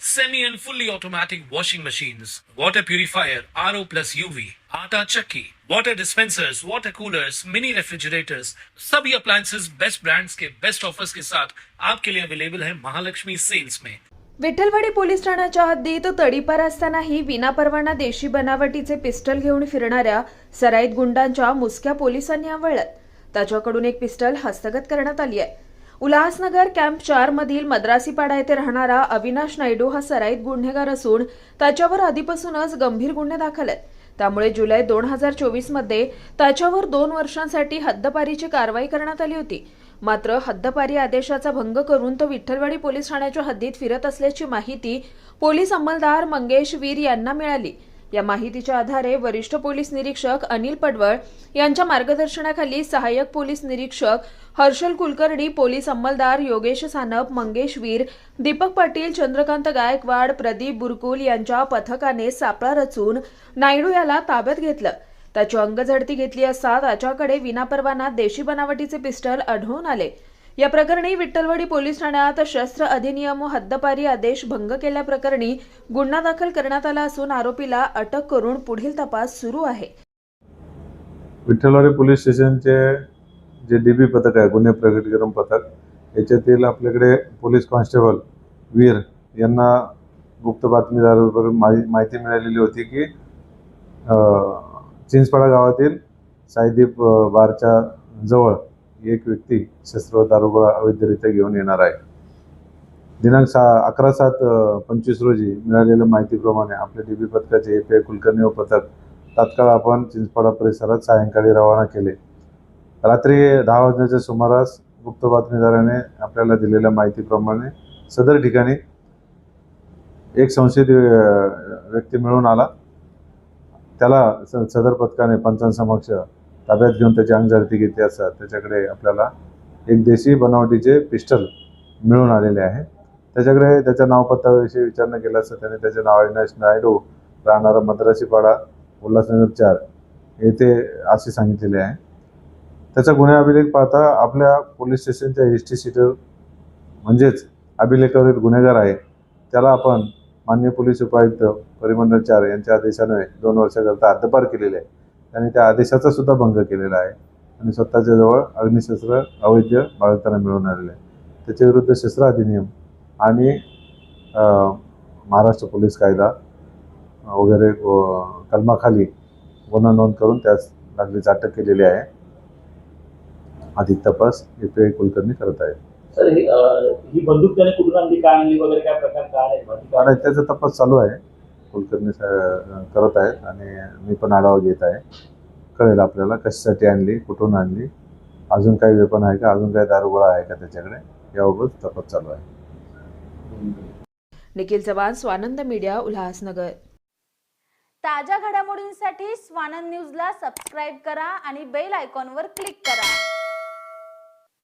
semi and fully automatic washing machines, water purifier, RO plus UV, आटा चक्की, water dispensers, water coolers, mini refrigerators, सभी appliances. Best brands के best offers के साथ आपके लिए अवेलेबल है महालक्ष्मी सेल्स में विठ्ठलवाडी पोलीस ठाण्याच्या हद्दीत तडीपार असतानाही विनापरवाना देशी बनावटीचे पिस्टल घेऊन फिरणाऱ्या सराईत गुंडांच्या मुसक्या पोलिसांनी आवळल्यात त्याच्याकडून एक पिस्टल हस्तगत करण्यात आली आहे. उल्हासनगर कॅम्प चार मधील मद्रासीपाडा येथे राहणारा अविनाश नायडू हा सराईत गुन्हेगार असून त्याच्यावर आधीपासूनच गंभीर गुन्हे दाखल आहेत. त्यामुळे जुलै दोन हजार चोवीसमध्ये त्याच्यावर दोन वर्षांसाठी हद्दपारीची कारवाई करण्यात आली होती. मात्र हद्दपारी आदेशाचा भंग करून तो विठ्ठलवाडी पोलीस ठाण्याच्या हद्दीत फिरत असल्याची माहिती पोलीस अंमलदार मंगेश वीर यांना मिळाली. या माहितीच्या आधारे वरिष्ठ पोलीस निरीक्षक अनिल पडवळ यांच्या मार्गदर्शनाखाली सहाय्यक पोलीस निरीक्षक हर्षल कुलकर्णी पोलीस अंमलदार योगेश सानप मंगेश वीर दीपक पाटील चंद्रकांत गायकवाड प्रदीप बुरकुल यांच्या पथकाने सापळा रचून नायडू याला ताब्यात घेतलं. त्याची अंगझडती घेतली असता त्याच्याकडे विनापरवाना देशी बनावटीचे पिस्टल आढळून आले. या प्रकरणी विठ्ठलवाडी पोलीस ठाण्यात शस्त्र अधिनियम व हद्दपारी आदेश भंग केल्याप्रकरणी गुन्हा दाखल करण्यात आला असून आरोपीला अटक करून पुढील तपास सुरू आहे. विठ्ठलवाडी पोलीस स्टेशनचे जे डी बी पथक आहे गुन्हे प्रकटीकरण पथक याच्यातील आपल्याकडे पोलीस कॉन्स्टेबल वीर यांना गुप्त बातमीदारावरून माहिती मिळालेली होती की चिंचपाडा गावातील साईदीप बारच्या जवळ एक व्यक्ती शस्त्र व दारुगोळा अवैधरित्या घेऊन येणार आहे. दिनांक सा अकरा सात पंचवीस रोजी मिळालेल्या माहितीप्रमाणे आपल्या डी बी पथकाचे ए पी आय कुलकर्णी व पथक तात्काळ आपण चिंचपाडा परिसरात सायंकाळी रवाना केले. रात्री दहा वाजण्याच्या सुमारास गुप्त बातमीदाराने आपल्याला दिलेल्या माहितीप्रमाणे सदर ठिकाणी एक संशयित व्यक्ती मिळून आला. त्याला स- सदर पथकाने पंचांसमक्ष ताब्यात घेऊन त्याची अंगझडती घेतली असतात त्याच्याकडे आपल्याला एक देशी बनावटीचे पिस्टल मिळून आलेले आहे त्याच्याकडे त्याच्या नावपत्ताविषयी विचारणा केला असता त्याने त्याचे नाव अविनाश नायडू राहणारा मद्रासीपाडा उल्हासनगर चार येथे असे सांगितलेले आहे. त्याचा गुन्हे अभिलेख पाहता आपल्या पोलीस स्टेशनच्या एस टी सीटर म्हणजेच अभिलेखावरील गुन्हेगार आहे. त्याला आपण मान्य पोलीस उपायुक्त परिमंडळ चार यांच्या आदेशाने दोन वर्षाकरता हद्दपार केलेले आहे. त्यांनी त्या आदेशाचा सुद्धा भंग केलेला आहे. आणि स्वतःच्या जवळ अग्निशस्त्र अवैध बाळगताना मिळवून आलेले आहे. त्याच्या विरुद्ध शस्त्र अधिनियम आणि महाराष्ट्र पोलीस कायदा वगैरे कलमाखाली गुन्हा नोंद करून त्यास लागलीच अटक केलेली आहे. अधिक तपास ए पी आय कुलकर्णी करत आहे सर ही बंदूक त्याने कुठून आणली? काय आणली वगैरे? काय प्रकार काय त्याचा तपास चालू आहे. कुलकर्णी सा- करत आहेत आणि मी पण आढावा घेत आहे. कळेल आपल्याला कशासाठी आणली कुठून आणली अजून काही वेपन आहे का अजून काही दारुगोळा आहे का त्याच्याकडे याबाबत तपास चालू आहे. निखिल चव्हाण स्वानंद मीडिया उल्हासनगर. ताज्या घडामोडींसाठी स्वानंद न्यूजला सबस्क्राईब करा आणि बेल आयकॉनवर क्लिक करा.